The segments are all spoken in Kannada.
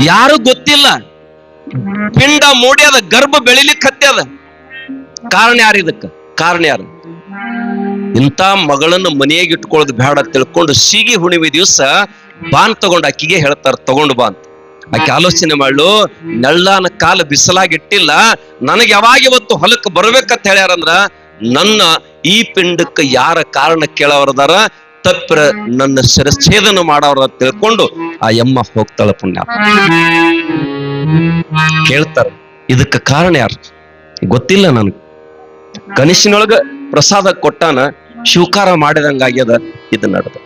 ಯಾರು ಗೊತ್ತಿಲ್ಲ. ಪಿಂಡ ಮೂಡ್ಯದ ಗರ್ಭ ಬೆಳಿಲಿಕ್ಕೆ ಹತ್ಯದ ಕಾರಣ ಯಾರು ಇದಕ್ಕ? ಕಾರಣ ಯಾರು? ಇಂತ ಮಗಳನ್ನ ಮನೆಯಾಗಿ ಇಟ್ಕೊಳ್ಳೋದು ಬೇಡ ತಿಳ್ಕೊಂಡು ಸೀಗಿ ಹುಣಿಮೆ ದಿವಸ ಬಾನ್ ತಗೊಂಡು ಅಕ್ಕಿಗೆ ಹೇಳ್ತಾರ, ತಗೊಂಡು ಬಾ ಅಂತ. ಆಕೆ ಆಲೋಚನೆ ಮಾಡ್ಲು, ನೆಳ್ಳಾನ ಕಾಲ ಬಿಸಲಾಗಿ ಇಟ್ಟಿಲ್ಲ, ನನಗೆ ಯಾವಾಗ ಇವತ್ತು ಹೊಲಕ್ಕೆ ಬರ್ಬೇಕಂತ ಹೇಳ್ಯಾರಂದ್ರ, ನನ್ನ ಈ ಪಿಂಡಕ್ಕೆ ಯಾರ ಕಾರಣ ಕೇಳವರದಾರ? ತಪ್ಪರ ನನ್ನ ಶಿರಚ್ಛೇದನ ಮಾಡವ್ರ ಅಂತ ತಿಳ್ಕೊಂಡು ಆ ಯಮ್ಮ ಹೋಗ್ತಾಳ ಪುಣ್ಯ. ಕೇಳ್ತಾರ. ಇದಕ್ಕೆ ಕಾರಣ ಯಾರು? ಗೊತ್ತಿಲ್ಲ ನನಗೆ. ಕನಿಷ್ಠನೊಳಗ ಪ್ರಸಾದ ಕೊಟ್ಟಾನ ಶಿವಕಾರ ಮಾಡಿದಂಗಾಗ್ಯದ ಇದು ನಡೆದ.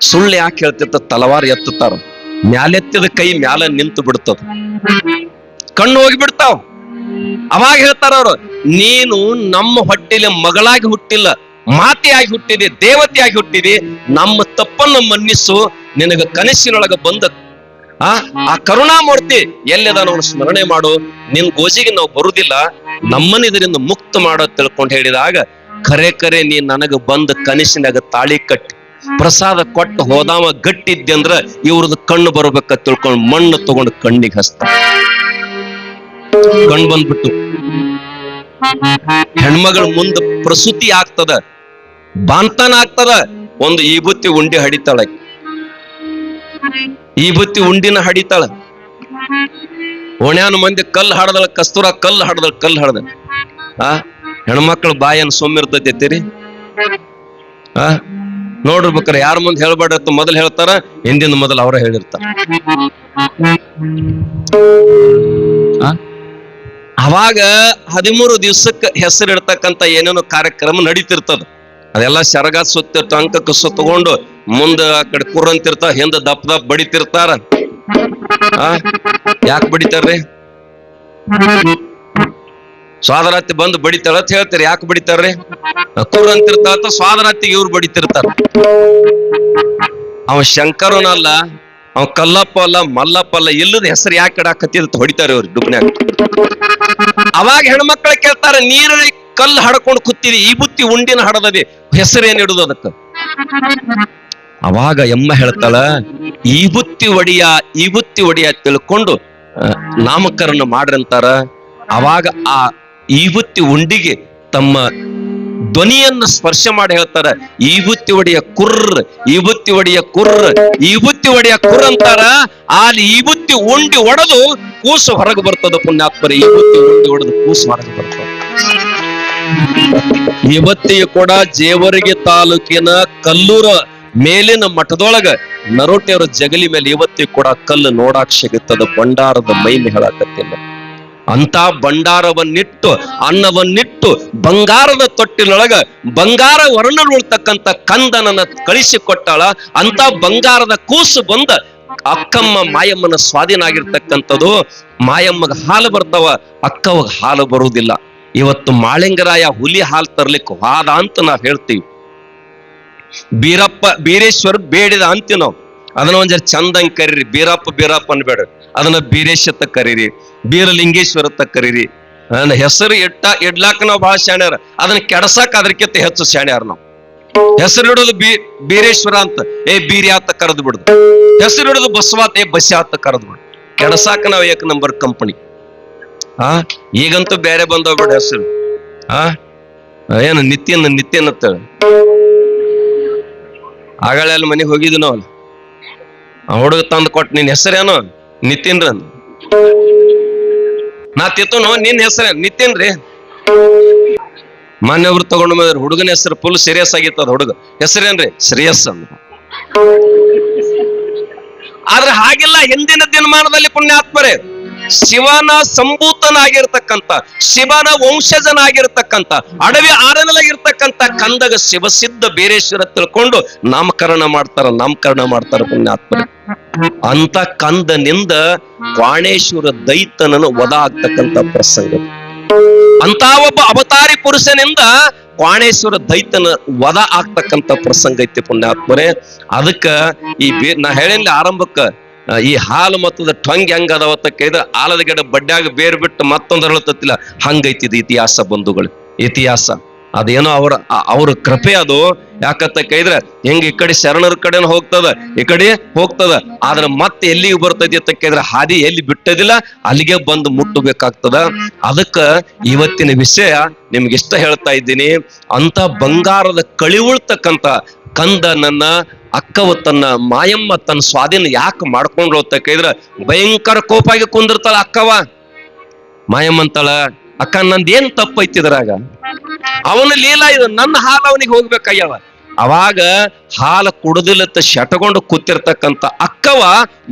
ಸುಳ್ಳು ಯಾಕೆ ಹೇಳ್ತಿರ್ತ? ತಲವಾರ ಎತ್ತುತ್ತಾರ. ಮ್ಯಾಲೆತ್ತಿದ ಕೈ ಮ್ಯಾಲ ನಿಂತು ಬಿಡ್ತದ. ಕಣ್ಣು ಹೋಗಿ ಬಿಡ್ತಾವ. ಅವಾಗ ಹೇಳ್ತಾರ ಅವ್ರು ನೀನು ನಮ್ಮ ಹೊಟ್ಟೆಲಿ ಮಗಳಾಗಿ ಹುಟ್ಟಿಲ್ಲ. ಮಾತೆಯಾಗಿ ಹುಟ್ಟಿದೆ, ದೇವತೆಯಾಗಿ ಹುಟ್ಟಿದೆ, ನಮ್ಮ ತಪ್ಪನ್ನು ಮನ್ನಿಸು, ನಿನಗ ಕನಸಿನೊಳಗ ಬಂದ, ಆ ಆ ಕರುಣಾಮೂರ್ತಿ ಎಲ್ಲಿದಾನ ಅವನು ಸ್ಮರಣೆ ಮಾಡು. ನಿನ್ ಗೋಜಿಗೆ ನಾವು ಬರುದಿಲ್ಲ. ನಮ್ಮನ್ನ ಇದರಿಂದ ಮುಕ್ತ ಮಾಡೋ ತಿಳ್ಕೊಂಡು ಹೇಳಿದಾಗ ಕರೆ ಕರೆ ನೀ ನನಗ ಬಂದ ಕನಸಿನಾಗ ತಾಳಿ ಕಟ್ಟಿ, ಪ್ರಸಾದ ಕೊಟ್ಟು ಹೋದಾಮ ಗಟ್ಟಿದ್ದೆ ಅಂದ್ರ ಇವ್ರದ್ದು ಕಣ್ಣು ಬರ್ಬೇಕ ತಿಳ್ಕೊಂಡು ಮಣ್ಣು ತಗೊಂಡು ಕಣ್ಣಿಗೆ ಹಸ್ತ ಕಣ್ಣು ಬಂದ್ಬಿಟ್ಟು. ಹೆಣ್ಮಗಳ ಮುಂದ ಪ್ರಸೂತಿ ಆಗ್ತದ. ಬಾಂತನ ಆಗ್ತದ ಒಂದು ಈ ಬುತ್ತಿ ಉಂಡಿ ಹಡಿತಾಳ. ಈ ಬುತ್ತಿ ಉಂಡಿನ ಹಡಿತಾಳ. ಓಣ್ಯಾನ ಮಂದಿ ಕಲ್ಲು ಹಾಡದಳ, ಕಸ್ತೂರ ಕಲ್ಲು ಹಾಡದಳ, ಕಲ್ಲು ಹಾಡದ. ಆ, ಹೆಣ್ಮಕ್ಳ ಬಾಯನ್ ಸೊಮ್ಮಿರ್ತೈತಿ ಆ ನೋಡ್ಬೇಕಾರೆ ಯಾರ ಮುಂದೆ ಹೇಳ್ಬೇಡತ್ತ ಮೊದಲು ಹೇಳ್ತಾರ, ಹಿಂದಿನ ಮೊದಲು ಅವರ ಹೇಳಿರ್ತಾರ? ಅವಾಗ ಹದಿಮೂರು ದಿವ್ಸಕ್ಕೆ ಹೆಸರಿಡ್ತಕ್ಕಂತ ಏನೇನೋ ಕಾರ್ಯಕ್ರಮ ನಡೀತಿರ್ತದ. ಅದೆಲ್ಲ ಶರಗ ಸುತ್ತಿರ್ತ ಅಂಕಕ್ಕೆ ಸುತ್ತಕೊಂಡು ಮುಂದ ಆ ಕಡೆ ಕುರಂತಿರ್ತ ಹಿಂದ ದಪ್ಪ ದಪ್ಪ ಬಡಿತಿರ್ತಾರ. ಆ, ಯಾಕೆ ಬಡಿತಾರ್ರಿ? ಸ್ವಾದರಾತಿ ಬಂದು ಬಡಿತಾಳ ಅಂತ ಹೇಳ್ತೀರಿ, ಯಾಕೆ ಬಡಿತಾರ್ರಿ? ಕುರ್ರಂತಿರ್ತಾವ ಸ್ವಾದರಾತಿಗೆ ಇವ್ರು ಬಡಿತಿರ್ತಾರ. ಅವ ಶಂಕರನಲ್ಲ ಅವ ಕಲ್ಲಪ್ಪ ಅಲ್ಲ, ಮಲ್ಲಪ್ಪ ಅಲ್ಲ ಇಲ್ಲದ ಹೆಸರು ಯಾಕೆ ಇಡಾಕತ್ತಿದ ಹೊಡಿತಾರೆ ಅವ್ರು ಡುಬ್ನ್ಯಾಗ ಅವಾಗ ಹೆಣ್ಮಕ್ಳ ಕೇಳ್ತಾರೆ, ನೀರಲ್ಲಿ ಕಲ್ಲು ಹಡ್ಕೊಂಡು ಕೂತಿದಿ, ಈ ಬುತ್ತಿ ಉಂಡಿನ ಹಡದದಿ. ಹೆಸರೇನ್ ಇಡುದು ಅದಕ್ಕೆ? ಅವಾಗ ಎಮ್ಮ ಹೇಳ್ತಾಳ, ಈ ಬುತ್ತಿ ಒಡಿಯ, ಈ ಬುತ್ತಿ ಒಡಿಯ ತಿಳ್ಕೊಂಡು ನಾಮಕರಣ ಮಾಡ್ರಂತಾರ ಅವಾಗ ಆ ಈ ಬುತ್ತಿ ಉಂಡಿಗೆ ತಮ್ಮ ಧ್ವನಿಯನ್ನ ಸ್ಪರ್ಶ ಮಾಡಿ ಹೇಳ್ತಾರ, ಈ ಬುತ್ತಿ ಒಡೆಯ ಕುರ್ರ, ಈ ಬುತ್ತಿ ಒಡೆಯ ಕುರ್ರ, ಈ ಬುತ್ತಿ ಒಡೆಯ ಕುರ್ ಅಂತಾರ. ಅಲ್ಲಿ ಈ ಬುತ್ತಿ ಉಂಡಿ ಒಡೆದು ಕೂಸು ಹೊರಗೆ ಬರ್ತದ ಪುಣ್ಯಾತ್ಮರ, ಈ ಬುತ್ತಿ ಉಂಡಿ ಒಡೆದು ಕೂಸು ಹೊರಗೆ ಬರ್ತದ. ಇವತ್ತಿಗೆ ಕೂಡ ಜೇವರ್ಗಿ ತಾಲೂಕಿನ ಕಲ್ಲೂರ ಮೇಲಿನ ಮಠದೊಳಗ ನರೋಟಿಯವರ ಜಗಲಿ ಮೇಲೆ ಇವತ್ತಿಗೆ ಕೂಡ ಕಲ್ಲು ನೋಡಾಕ್ ಸಿಗುತ್ತದ. ಭಂಡಾರದ ಮೈಲಿ ಹೇಳಾಕತ್ತಿಲ್ಲ ಅಂತ ಭಂಡಾರವನ್ನಿಟ್ಟು, ಅನ್ನವನ್ನಿಟ್ಟು, ಬಂಗಾರದ ತೊಟ್ಟಿಲೊಳಗ ಬಂಗಾರ ವರ್ಣರುಳ್ತಕ್ಕಂತ ಕಂದನನ್ನ ಕಳಿಸಿಕೊಟ್ಟಾಳ. ಅಂತ ಬಂಗಾರದ ಕೂಸು ಬಂದ ಅಕ್ಕಮ್ಮ ಮಾಯಮ್ಮನ ಸ್ವಾಧೀನ ಆಗಿರ್ತಕ್ಕಂಥದ್ದು. ಮಾಯಮ್ಮಗ ಹಾಲು ಬರ್ತಾವ, ಅಕ್ಕವಾಗ ಹಾಲು ಬರುವುದಿಲ್ಲ. ಇವತ್ತು ಮಾಳಿಂಗರಾಯ ಹುಲಿ ಹಾಲು ತರ್ಲಿಕ್ಕೆ ಹಾದ ಅಂತ ನಾವು ಹೇಳ್ತೀವಿ. ಬೀರಪ್ಪ, ಬೀರೇಶ್ವರ್ ಬೇಡಿದ ಅಂತೀವಿ ನಾವು. ಅದನ್ನ ಒಂದ್ ಚಂದಂಗ್ ಕರೀರಿ. ಬೀರಪ್ಪ ಬೀರಪ್ಪ ಅನ್ಬೇಡ ಅದನ್ನ ಬೀರೇಶತ್ತ ಕರೀರಿ. ಬೀರಲಿಂಗೇಶ್ವರತ್ತ ಕರೀರಿ. ನನ್ನ ಹೆಸರು ಇಟ್ಟ, ಇಡ್ಲಾಕ ನಾವು ಬಹಳ ಶಾಣ್ಯಾರ. ಅದನ್ನ ಕೆಡಸಾಕ ಅದಕ್ಕಿಂತ ಹೆಚ್ಚು ಶಾಣ್ಯಾರ ನಾವು. ಹೆಸರು ಇಡೋದು ಬೀ, ಬೀರೇಶ್ವರ ಅಂತ. ಏ, ಬೀರಿ ಆತ ಕರೆದು ಬಿಡುದು. ಹೆಸರು ಇಡೋದು ಬಸವಾತ್, ಏ, ಬಸ್ಯಾತ ಆತ ಕರೆದು ಬಿಡುದು. ಕೆಡಸಾಕ ನಾವು ಏಕ ನಂಬರ್ ಕಂಪನಿ ಆ? ಈಗಂತೂ ಬೇರೆ ಬಂದೋಗ್ಬಿಡ ಬಿಡ ಹೆಸರು. ಆ? ಏನು ನಿತ್ಯನ ನಿತ್ಯನ ಅಂತೇಳಿ ಆಗಳ ಅಲ್ಲಿ ಮನೆಗೆ ಅಲ್ಲಿ ಆ ಹುಡುಗ ತಂದು ಕೊಟ್ಟು ನಿನ್ನ ಹೆಸರೇನು? ನಿತಿನ್ ರೀ ಅಂದ. ನಾ ತಿತ್ತನು ನಿನ್ನ ಹೆಸರೇ ನಿತಿನ್ ರೀ ಮೊನ್ನೆ ಒಬ್ರು ತಗೊಂಡು ಬಂದ್ರೆ, ಹುಡುಗನ ಹೆಸರು ಫುಲ್ ಸೀರಿಯಸ್ ಆಗಿತ್ತು ಅದ್ ಹುಡುಗ. ಹೆಸರೇನ್ರಿ? ಸೀರಿಯಸ್ ಅಂದ ಆದ್ರೆ ಹಾಗಿಲ್ಲ, ಹಿಂದಿನ ದಿನಮಾನದಲ್ಲಿ ಪುಣ್ಯಾತ್ಮರೇ. ಶಿವನ ಸಂಭೂತನಾಗಿರ್ತಕ್ಕಂಥ, ಶಿವನ ವಂಶಜನಾಗಿರ್ತಕ್ಕಂಥ, ಅಡವಿ ಆರನಲಾಗಿರ್ತಕ್ಕಂಥ ಕಂದಗ ಶಿವಸಿದ್ಧ ಬೇರೇಶ್ವರ ತಿಳ್ಕೊಂಡು ನಾಮಕರಣ ಮಾಡ್ತಾರ ನಾಮಕರಣ ಮಾಡ್ತಾರ ಪುಣ್ಯಾತ್ಮ ಅಂತ ಕಂದನಿಂದ ವಾಣೇಶ್ವರ ದೈತನನ್ನು ವಧ ಆಗ್ತಕ್ಕಂಥ ಪ್ರಸಂಗ. ಅಂತ ಒಬ್ಬ ಅವತಾರಿ ಪುರುಷನಿಂದ ಕ್ವಾಣೇಶ್ವರ ದೈತನ ವಧ ಆಗ್ತಕ್ಕಂಥ ಪ್ರಸಂಗ ಐತಿ ಪುಣ್ಯಾತ್ಮರೇ. ಅದಕ್ಕ ಈ ನಾ ಹೇಳಿಲ್ಲ ಆರಂಭಕ್ಕ ಈ ಹಾಲು ಮತ್ತದ ಟೊಂಗ್ ಅದಾವ ಕೇಳಿದ್ರೆ ಆಲದ ಗಿಡ ಬಡ್ಡ್ಯಾಗ ಬೇರ್ ಬಿಟ್ಟು ಮತ್ತೊಂದು ಅರಳತ್ತಿಲ್ಲ ಹಂಗೈತಿ ಇದು ಇತಿಹಾಸ ಬಂಧುಗಳು, ಇತಿಹಾಸ. ಅದೇನೋ ಅವರ ಅವ್ರ ಕೃಪೆ ಅದು. ಯಾಕತ್ತ ಕೇಳಿದ್ರೆ ಹೆಂಗ ಈ ಕಡೆ ಶರಣರ ಕಡೆನ ಹೋಗ್ತದ, ಈ ಕಡೆ ಹೋಗ್ತದ. ಆದ್ರೆ ಮತ್ತೆ ಎಲ್ಲಿಗೆ ಬರ್ತೈತಿ ಅಂತ ಕೇಳಿದ್ರೆ ಹಾದಿ ಎಲ್ಲಿ ಬಿಟ್ಟದಿಲ್ಲ, ಅಲ್ಲಿಗೆ ಬಂದು ಮುಟ್ಟಬೇಕಾಗ್ತದ. ಅದಕ್ಕ ಇವತ್ತಿನ ವಿಷಯ ನಿಮ್ಗೆ ಇಷ್ಟ ಹೇಳ್ತಾ ಇದ್ದೀನಿ. ಅಂತ ಬಂಗಾರದ ಕಳಿವುಳ್ತಕ್ಕಂತ ಕಂದ ನನ್ನ ಅಕ್ಕವ ತನ್ನ ಮಾಯಮ್ಮ ತನ್ನ ಸ್ವಾಧೀನ ಯಾಕೆ ಮಾಡ್ಕೊಂಡ್ರು ಅಂತ ಕೇಳಿದ್ರೆ ಭಯಂಕರ ಕೋಪಾಗಿ ಕುಂದಿರ್ತಾಳ ಅಕ್ಕವ. ಮಾಯಮ್ಮ ಅಂತಾಳ, ಅಕ್ಕ, ನಂದ್ ಏನ್ ತಪ್ಪೈತಿ ಇದ್ರಾಗ? ಅವನ ಲೀಲಾ ಇದು, ನನ್ನ ಹಾಲು ಅವನಿಗೆ ಹೋಗ್ಬೇಕಯ್ಯವ ಅವಾಗ ಹಾಲು ಕುಡದಿಲ್ಲ ಶಟಗೊಂಡು ಕೂತಿರ್ತಕ್ಕಂತ ಅಕ್ಕವ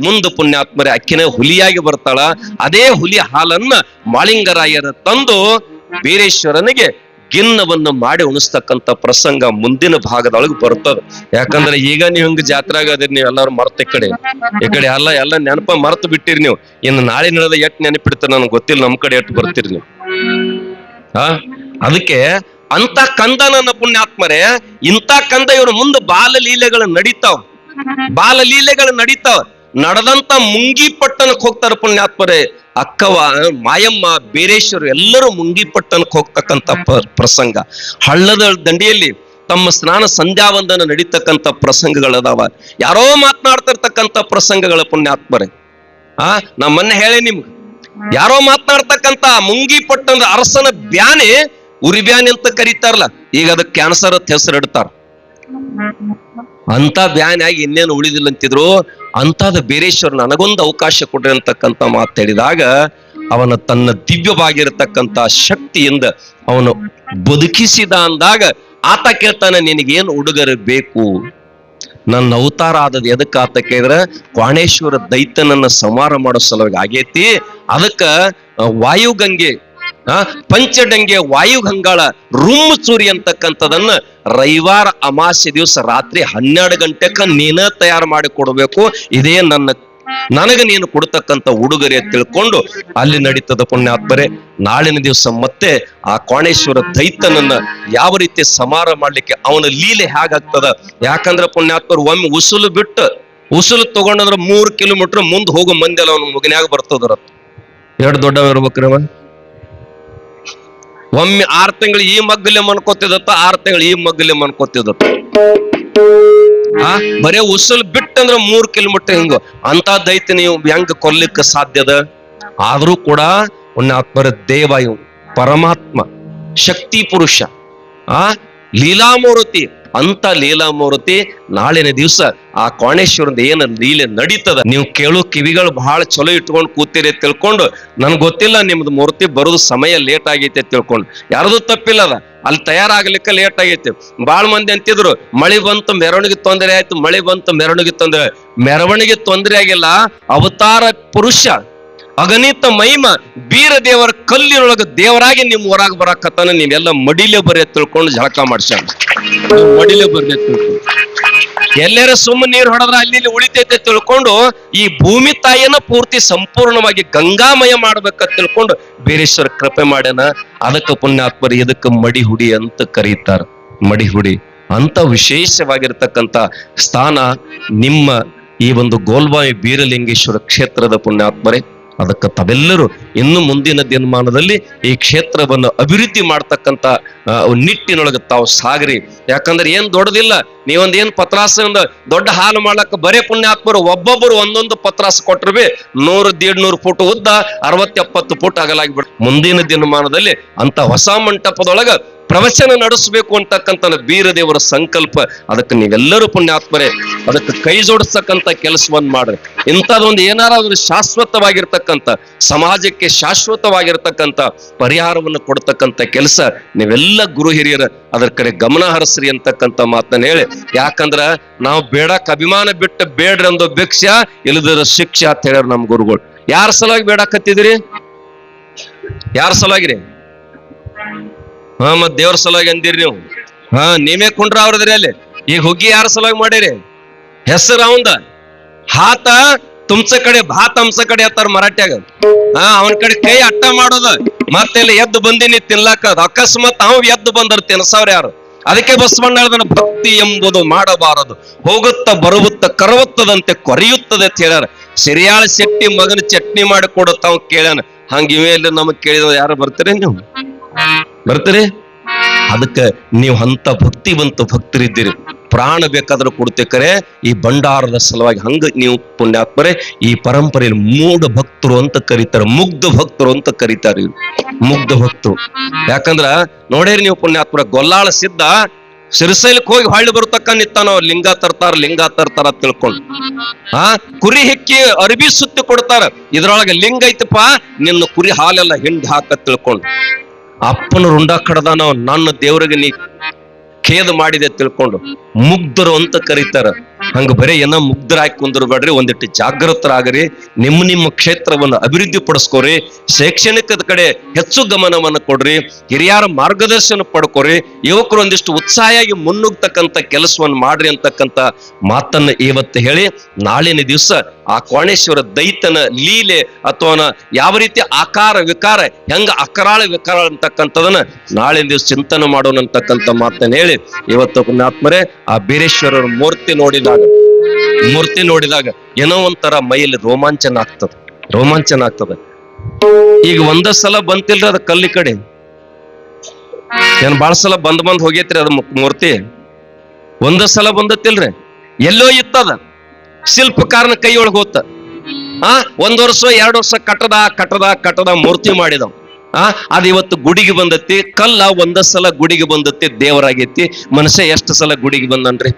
ಮುಂದ ಪುಣ್ಯಾತ್ಮರಿ ಅಕ್ಕಿನ ಹುಲಿಯಾಗಿ ಬರ್ತಾಳ. ಅದೇ ಹುಲಿ ಹಾಲನ್ನ ಮಾಳಿಂಗರಾಯರ ತಂದು ಬೀರೇಶ್ವರನಿಗೆ ಗಿನ್ನವನ್ನು ಮಾಡಿ ಉಣಿಸ್ತಕ್ಕಂಥ ಪ್ರಸಂಗ ಮುಂದಿನ ಭಾಗದೊಳಗೆ ಬರ್ತದ. ಯಾಕಂದ್ರೆ ಈಗ ನೀವು ಹಿಂಗ ಜಾತ್ರಾಗ ಅದಿರಿ, ನೀವು ಎಲ್ಲಾರು ಮರ್ತ ಈ ಕಡೆ. ಈ ಕಡೆ ಎಲ್ಲ ಎಲ್ಲ ನೆನಪ ಮರ್ತು ಬಿಟ್ಟಿರಿ ನೀವು. ಇನ್ನು ನಾಳೆ ನಡೆದ ಎಟ್ ನೆನಪಿಡ್ತಾರೆ ನನಗೆ ಗೊತ್ತಿಲ್ಲ, ನಮ್ ಕಡೆ ಎಟ್ ಬರ್ತೀರಿ ನೀವು. ಆ? ಅದಕ್ಕೆ ಅಂತ ಕಂದ ನನ್ನ ಪುಣ್ಯಾತ್ಮರೇ, ಇಂಥ ಕಂದ ಇವ್ರ ಮುಂದೆ ಬಾಲಲೀಲೆಗಳು ನಡೀತಾವ್. ಬಾಲಲೀಲೆಗಳು ನಡೀತಾವ. ನಡೆದಂತ ಮುಂಗಿ ಪಟ್ಟಣಕ್ಕೆ ಹೋಗ್ತಾರ ಪುಣ್ಯಾತ್ಮರೇ. ಅಕ್ಕವ, ಮಾಯಮ್ಮ, ಬೇರೇಶ್ವರು ಎಲ್ಲರೂ ಮುಂಗಿ ಹೋಗ್ತಕ್ಕಂಥ ಪ್ರಸಂಗ. ಹಳ್ಳದ ದಂಡಿಯಲ್ಲಿ ತಮ್ಮ ಸ್ನಾನ ಸಂಧ್ಯಾವಂದನ ನಡೀತಕ್ಕಂಥ ಪ್ರಸಂಗಗಳದಾವ. ಯಾರೋ ಮಾತನಾಡ್ತಿರ್ತಕ್ಕಂಥ ಪ್ರಸಂಗಗಳ ಪುಣ್ಯಾತ್ಮರೇ. ಆ ನಾ ಮೊನ್ನೆ ಹೇಳಿ ನಿಮ್ಗೆ. ಯಾರೋ ಮಾತನಾಡ್ತಕ್ಕಂಥ ಮುಂಗಿ ಪಟ್ಟಣದ ಅರಸನ ಬ್ಯಾನೆ ಉರಿ ಬ್ಯಾನೆ ಅಂತ ಕರೀತಾರಲ್ಲ, ಈಗ ಅದಕ್ಕೆ ಕ್ಯಾನ್ಸರ್ ಅಂತ ಹೆಸರು ಇಡ್ತಾರ ಅಂತ ಬ್ಯಾನ್ ಆಗಿ ಇನ್ನೇನು ಉಳಿದಿಲ್ಲ ಅಂತಿದ್ರು ಅಂತಾದ ಬೀರೇಶ್ವರ ನನಗೊಂದು ಅವಕಾಶ ಕೊಡ್ರಿ ಅಂತಕ್ಕಂತ ಮಾತಾಡಿದಾಗ ಅವನ ತನ್ನ ದಿವ್ಯವಾಗಿರತಕ್ಕಂತ ಶಕ್ತಿಯಿಂದ ಅವನು ಬದುಕಿಸಿದ ಅಂದಾಗ ಆತ ಕೇಳ್ತಾನೆ, ನಿನಗೇನು ಉಡುಗೊರೆ ಬೇಕು? ನನ್ನ ಅವತಾರ ಆದದ್ ಎದಕ್ಕೆ ಆತ ಕೇಳಿದ್ರೆ, ಕ್ವಾಣೇಶ್ವರ ದೈತ್ಯನನ್ನ ಸಂಹಾರ ಮಾಡೋ ಸಲುವಾಗಿ ಆಗೇತಿ. ಅದಕ್ಕ, ವಾಯುಗಂಗೆ ಪಂಚಡಂಗೆ ವಾಯುಗಂಗಾಳ ರುಮ್ ಚೂರಿ ಅಂತಕ್ಕಂಥದನ್ನ ರವಿವಾರ ಅಮಾಸ್ಯ ದಿವಸ ರಾತ್ರಿ ಹನ್ನೆರಡು ಗಂಟೆಕ ನೀನ ತಯಾರು ಮಾಡಿ ಕೊಡಬೇಕು. ಇದೇ ನನ್ನ, ನನಗೆ ನೀನು ಕೊಡ್ತಕ್ಕಂಥ ಉಡುಗೊರೆ ತಿಳ್ಕೊಂಡು ಅಲ್ಲಿ ನಡೀತದ ಪುಣ್ಯಾತ್ಮರೆ, ನಾಳಿನ ದಿವಸ ಮತ್ತೆ ಆ ಕೋಣೇಶ್ವರ ದೈತನನ್ನ ಯಾವ ರೀತಿ ಸಮಾರ ಮಾಡ್ಲಿಕ್ಕೆ ಅವನ ಲೀಲೆ ಹೇಗಾಗ್ತದ? ಯಾಕಂದ್ರೆ ಪುಣ್ಯಾತ್ಮರು ಒಮ್ಮೆ ಉಸುಲು ಬಿಟ್ಟು, ಉಸುಲು ತಗೊಂಡಂದ್ರ ಮೂರು ಕಿಲೋಮೀಟರ್ ಮುಂದೆ ಹೋಗೋ ಮಂದಿ ಅವನ ಮುಗಿನ್ಯಾಗ ಬರ್ತದ್ರ. ಎರಡು ದೊಡ್ಡವ ಇರ್ಬೇಕ್ರವ ಒಮ್ಮೆ ಆರ್ ತಿಂಗಳು ಈ ಮಗ್ಗಲೆ ಮನ್ಕೋತಿದತ್ತ ಆರ್ ತಿಂಗಳು ಈ ಮಗ್ಗಲೆ ಮನ್ಕೋತಿದತ್ತ ಆ, ಬರೇ ಉಸಲ್ ಬಿಟ್ಟಂದ್ರ ಮೂರ್ ಕಿಲೋಮೀಟರ್ ಹಿಂಗ. ಅಂತ ದೈತ್ಯ ನೀವು ಹೆಂಗ್ ಕೊಲ್ಲಿಕ್ಕೆ ಸಾಧ್ಯದ ಆದ್ರೂ ಕೂಡ ಪುಣ್ಯಾತ್ಮರ ದೇವ ಪರಮಾತ್ಮ, ಶಕ್ತಿ ಪುರುಷ. ಆ, ಲೀಲಾಮೂರ್ತಿ ಅಂತ ಲೀಲಾಮೂರ್ತಿ ನಾಳಿನ ದಿವಸ ಆ ಕೋಣೇಶ್ವರದ ಏನು ಲೀಲೆ ನಡೀತದ? ನೀವು ಕೇಳು ಕಿವಿಗಳು ಬಹಳ ಚಲೋ ಇಟ್ಕೊಂಡು ಕೂತಿರಿ ತಿಳ್ಕೊಂಡು ನನ್ಗೆ ಗೊತ್ತಿಲ್ಲ ನಿಮ್ದು ಮೂರ್ತಿ ಬರೋದು ಸಮಯ ಲೇಟ್ ಆಗೈತೆ ತಿಳ್ಕೊಂಡು. ಯಾರದು ತಪ್ಪಿಲ್ಲ ಅದ? ಅಲ್ಲಿ ತಯಾರಾಗ್ಲಿಕ್ಕೆ ಲೇಟ್ ಆಗೈತೆ. ಬಾಳ ಮಂದಿ ಅಂತಿದ್ರು, ಮಳೆ ಬಂತು ಮೆರವಣಿಗೆ ತೊಂದರೆ ಆಯ್ತು, ಮಳೆ ಬಂತು ಮೆರವಣಿಗೆ ತೊಂದರೆ ಮೆರವಣಿಗೆ ತೊಂದರೆ ಆಗಿಲ್ಲ, ಅವತಾರ ಪುರುಷ. ಅಗಣಿತ ಮಹಿಮ ಬೀರ ದೇವರ ಕಲ್ಲಿನೊಳಗ ದೇವರಾಗಿ ನಿಮ್ ಹೊರಾಗ ಬರಾಕತ್ತಾನ, ನೀವೆಲ್ಲ ಮಡಿಲೆ ಬರೆ ತಿಳ್ಕೊಂಡು ಜಳಕ ಮಾಡ್ಸ್ಯಾನ ಮಡಿಲೆ ಬರ್ದೆ ತಿಳ್ಕೊಂಡು. ಎಲ್ಲರ ಸುಮ್ಮ ನೀರು ಹೊಡೆದ್ರ ಅಲ್ಲಿ ಉಳಿತೈತೆ ತಿಳ್ಕೊಂಡು ಈ ಭೂಮಿ ತಾಯಿಯನ್ನ ಪೂರ್ತಿ ಸಂಪೂರ್ಣವಾಗಿ ಗಂಗಾಮಯ ಮಾಡ್ಬೇಕಂತ ತಿಳ್ಕೊಂಡು ಬೀರೇಶ್ವರ ಕೃಪೆ ಮಾಡ್ಯಾನ. ಅದಕ್ಕೆ ಪುಣ್ಯಾತ್ಮರು ಇದಕ್ಕೆ ಮಡಿ ಹುಡಿ ಅಂತ ಕರೀತಾರ. ಮಡಿ ಹುಡಿ ಅಂತ ವಿಶೇಷವಾಗಿರ್ತಕ್ಕಂಥ ಸ್ಥಾನ ನಿಮ್ಮ ಈ ಒಂದು ಗೋಲ್ಬಾಯಿ ಬೀರಲಿಂಗೇಶ್ವರ ಕ್ಷೇತ್ರದ ಪುಣ್ಯಾತ್ಮರೇ. ಅದಕ್ಕೆ ತಾವೆಲ್ಲರೂ ಇನ್ನು ಮುಂದಿನ ದಿನಮಾನದಲ್ಲಿ ಈ ಕ್ಷೇತ್ರವನ್ನು ಅಭಿವೃದ್ಧಿ ಮಾಡ್ತಕ್ಕಂತ ಆ, ನಿಟ್ಟಿನೊಳಗೆ ತಾವು ಸಾಗ್ರಿ. ಯಾಕಂದ್ರೆ ಏನ್ ದೊಡ್ಡದಿಲ್ಲ ನೀವೊಂದ್ ಏನ್ ಪತ್ರಾಸ ದೊಡ್ಡ ಹಾಲು ಮಾಡ್ಲಕ್ಕ ಬರೇ ಪುಣ್ಯ ಹಾಕ್ಬರು ಒಬ್ಬೊಬ್ಬರು ಒಂದೊಂದು ಪತ್ರಾಸ ಕೊಟ್ಟರು ಬಿ ನೂರು ದೇಡ್ ನೂರು ಫುಟ್ ಉದ್ದ ಅರವತ್ತೆಪ್ಪತ್ತು ಫುಟ್ ಅಗಲಾಗಿಬಿಡ ಮುಂದಿನ ದಿನಮಾನದಲ್ಲಿ ಅಂತ ಹೊಸ ಮಂಟಪದೊಳಗ ಪ್ರವಚನ ನಡೆಸಬೇಕು ಅಂತಕ್ಕಂಥ ಬೀರದೇವರ ಸಂಕಲ್ಪ. ಅದಕ್ಕೆ ನೀವೆಲ್ಲರೂ ಪುಣ್ಯಾತ್ಮರೇ, ಅದಕ್ಕೆ ಕೈ ಜೋಡಿಸ್ತಕ್ಕಂಥ ಕೆಲಸವನ್ನು ಮಾಡ್ರಿ. ಇಂಥದ್ದೊಂದು ಏನಾರಾದ್ರೂ ಶಾಶ್ವತವಾಗಿರ್ತಕ್ಕಂಥ, ಸಮಾಜಕ್ಕೆ ಶಾಶ್ವತವಾಗಿರ್ತಕ್ಕಂಥ ಪರಿಹಾರವನ್ನು ಕೊಡ್ತಕ್ಕಂಥ ಕೆಲಸ ನೀವೆಲ್ಲ ಗುರು ಹಿರಿಯರ, ಅದರ ಕಡೆ ಗಮನ ಹರಿಸ್ರಿ ಅಂತಕ್ಕಂಥ ಮಾತನ್ನ ಹೇಳಿ. ಯಾಕಂದ್ರ ನಾವು ಬೇಡಕ್ ಅಭಿಮಾನ ಬಿಟ್ಟು ಬೇಡ್ರಿ ಅಂದೋ ಭಿಕ್ಷ, ಇಲ್ಲದರ ಶಿಕ್ಷೆ ಅಂತ ಹೇಳ್ಯಾರ ನಮ್ ಗುರುಗಳು. ಯಾರ ಸಲುವಾಗಿ ಬೇಡಕತ್ತಿದ್ರಿ ಯಾರ ಸಲುವಾಗಿರಿ? ಹಾ, ಮತ್ ದೇವ್ರ ಸಲುವಾಗಿ ಅಂದಿರಿ ನೀವು. ಹಾ, ನೀವೇ ಕುಂಡ್ರ ಅವ್ರದ್ರಿ ಅಲ್ಲಿ. ಈಗ ಹುಗ್ಗಿ ಯಾರ ಸಲುವಾಗಿ ಮಾಡಿರಿ? ಹೆಸರು ಅವಂದ. ಹಾತ ತುಮ್ಸ ಕಡೆ, ಭಾತ್ ತಮ್ಸ ಕಡೆ ಹತ್ತಾರ ಮರಾಠ್ಯಾಗ. ಹಾ, ಅವನ ಕಡೆ ಕೈ ಅಟ್ಟ ಮಾಡೋದ. ಮತ್ತೆಲ್ಲ ಎದ್ದು ಬಂದಿನಿ ತಿನ್ಲಾಕ. ಅಕಸ್ಮಾತ್ ಅವ್ ಎದ್ದು ಬಂದರ್ ತಿನ್ಸವ್ರ ಯಾರು? ಅದಕ್ಕೆ ಬಸವಣ್ಣ ಹೇಳ್ದನ ಭಕ್ತಿ ಎಂಬುದು ಮಾಡಬಾರದು. ಹೋಗುತ್ತ, ಬರುವುತ್ತ, ಕರವತ್ತದಂತೆ ಕೊರೆಯುತ್ತದೆ ಅಂತ ಹೇಳ್ಯಾರ. ಸಿರಿಯಾಳ ಶೆಟ್ಟಿ ಮಗನ ಚಟ್ನಿ ಮಾಡಿ ಕೊಡುತ್ತಾವ್ ಕೇಳ್ಯಾನ. ಹಂಗಿವೆ ಇಲ್ಲಿ ನಮಗ್ ಕೇಳಿದ ಯಾರು ಬರ್ತೀರಿ ನೀವು? ಬರ್ತೀರಿ? ಅದಕ್ಕೆ ನೀವು ಅಂತ ಭಕ್ತಿವಂತ ಭಕ್ತರಿದ್ದೀರಿ. ಪ್ರಾಣ ಬೇಕಾದ್ರೂ ಕೊಡ್ತೇಕರೆ ಈ ಭಂಡಾರದ ಸಲುವಾಗಿ ಹಂಗ ನೀವು ಪುಣ್ಯಾತ್ಮರೆ, ಈ ಪರಂಪರೆಯಲ್ಲಿ ಮೂಢ ಭಕ್ತರು ಅಂತ ಕರೀತಾರೆ, ಮುಗ್ಧ ಭಕ್ತರು ಅಂತ ಕರೀತಾರೆ. ಮುಗ್ಧ ಭಕ್ತರು. ಯಾಕಂದ್ರ ನೋಡೇರಿ ನೀವು ಪುಣ್ಯಾತ್ಮರ, ಗೊಲ್ಲಾಳ ಸಿದ್ಧ, ಸಿರಿಸೈಲಕ್ಕೆ ಹೋಗಿ ಹಳ್ಳಿ ಬರ್ತಕ್ಕ ನಿತ್ತಾನ ಲಿಂಗ ತರ್ತಾರ ಲಿಂಗ ತರ್ತಾರ ತಿಳ್ಕೊಂಡು. ಆ, ಕುರಿ ಹೆಕ್ಕಿ ಅರಬಿ ಸುತ್ತಿ ಕೊಡ್ತಾರ. ಇದ್ರೊಳಗೆ ಲಿಂಗ ಐತಪ್ಪ, ನಿನ್ನ ಕುರಿ ಹಾಲೆಲ್ಲ ಹಿಂಡ್ ಹಾಕ ತಿಳ್ಕೊಂಡು. ಅಪ್ಪನ ರುಂಡ ಕಡದ ಅವ, ನನ್ನ ದೇವ್ರಿಗೆ ನೀ ಖೇದ ಮಾಡಿದೆ ತಿಳ್ಕೊಂಡು ಮುಗ್ಧರು ಅಂತ ಕರೀತಾರ. ಹಂಗ ಬರೀ ಏನೋ ಮುಗ್ಧರಾಗಿ ಕುಂದಿರ್ಬೇಡ್ರಿ ಒಂದಿಟ್ಟು ಜಾಗೃತರಾಗ್ರಿ ನಿಮ್ಮ ನಿಮ್ಮ ಕ್ಷೇತ್ರವನ್ನು ಅಭಿವೃದ್ಧಿ ಪಡಿಸ್ಕೋರಿ, ಶೈಕ್ಷಣಿಕದ ಕಡೆ ಹೆಚ್ಚು ಗಮನವನ್ನು ಕೊಡ್ರಿ, ಹಿರಿಯರ ಮಾರ್ಗದರ್ಶನ ಪಡ್ಕೋರಿ, ಯುವಕರು ಒಂದಿಷ್ಟು ಉತ್ಸಾಹಿಯಾಗಿ ಮುನ್ನುಗ್ತಕ್ಕಂಥ ಕೆಲಸವನ್ನು ಮಾಡ್ರಿ ಅಂತಕ್ಕಂಥ ಮಾತನ್ನ ಇವತ್ತು ಹೇಳಿ, ನಾಳಿನ ದಿವಸ ಆ ಕೋಣೇಶ್ವರ ದೈತನ ಲೀಲೆ ಅಥವಾ ಯಾವ ರೀತಿ ಆಕಾರ ವಿಕಾರ, ಹೆಂಗ ಅಕರಾಳ ವಿಕಾರ ಅಂತಕ್ಕಂಥದನ್ನ ನಾಳಿನ ದಿವಸ ಚಿಂತನೆ ಮಾಡೋಣ ಅಂತಕ್ಕಂಥ ಮಾತನ್ನ ಹೇಳಿ, ಇವತ್ತು ಪುಣ್ಯಾತ್ಮರೇ, ಆ ಬೀರೇಶ್ವರರ ಮೂರ್ತಿ ನೋಡಿದಾಗ ಮೂರ್ತಿ ನೋಡಿದಾಗ ಏನೋ ಒಂಥರ ಮೈಯಲ್ಲಿ ರೋಮಾಂಚನ ಆಗ್ತದ ರೋಮಾಂಚನ ಆಗ್ತದ. ಈಗ ಒಂದ ಸಲ ಬಂತಿಲ್ರಿ ಅದ ಕಲ್ಲಿ ಕಡೆ. ಏನ್ ಬಾಳ ಸಲ ಬಂದ್ ಬಂದ್ ಹೋಗೇತ್ರಿ ಅದ ಮೂರ್ತಿ. ಒಂದ ಸಲ ಬಂದತ್ತಿಲ್ರಿ. ಎಲ್ಲೋ ಇತ್ತದ. ಶಿಲ್ಪಕಾರನ ಕೈ ಒಳಗ್ ಹೋತ. ಆ, ಒಂದ್ ವರ್ಷ, ಎರಡು ವರ್ಷ ಕಟ್ಟದ ಕಟ್ಟದ ಕಟ್ಟದ ಮೂರ್ತಿ ಮಾಡಿದವ್. ಆ, ಅದ ಇವತ್ತು ಗುಡಿಗೆ ಬಂದತಿ ಕಲ್ಲ ಒಂದ ಸಲ ಗುಡಿಗೆ ಬಂದತಿ ದೇವರಾಗೈತಿ. ಮನುಷ್ಯ ಎಷ್ಟು ಸಲ ಗುಡಿಗೆ ಬಂದನ್ರಿ?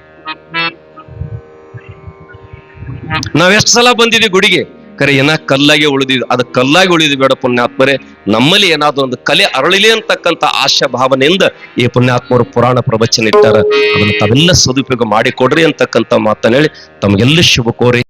ನಾವ್ ಎಷ್ಟು ಸಲ ಬಂದಿದ್ವಿ ಗುಡಿಗೆ? ಕರೆ, ಏನ ಕಲ್ಲಾಗಿ ಉಳಿದಿದ್ವಿ ಅದು ಕಲ್ಲಾಗಿ ಉಳಿದ್ವಿ ಬೇಡ ಪುಣ್ಯಾತ್ಮರೇ, ನಮ್ಮಲ್ಲಿ ಏನಾದ್ರು ಒಂದು ಕಲೆ ಅರಳಿಲಿ ಅಂತಕ್ಕಂಥ ಆಶಾ ಭಾವನೆಯಿಂದ ಈ ಪುಣ್ಯಾತ್ಮರು ಪುರಾಣ ಪ್ರವಚನ ಇಟ್ಟಾರ. ಅದನ್ನು ತಾವೆಲ್ಲ ಸದುಪಯೋಗ ಮಾಡಿಕೊಡ್ರಿ ಅಂತಕ್ಕಂಥ ಮಾತನ್ನ ಹೇಳಿ ತಮಗೆಲ್ಲ ಶುಭ ಕೋರಿ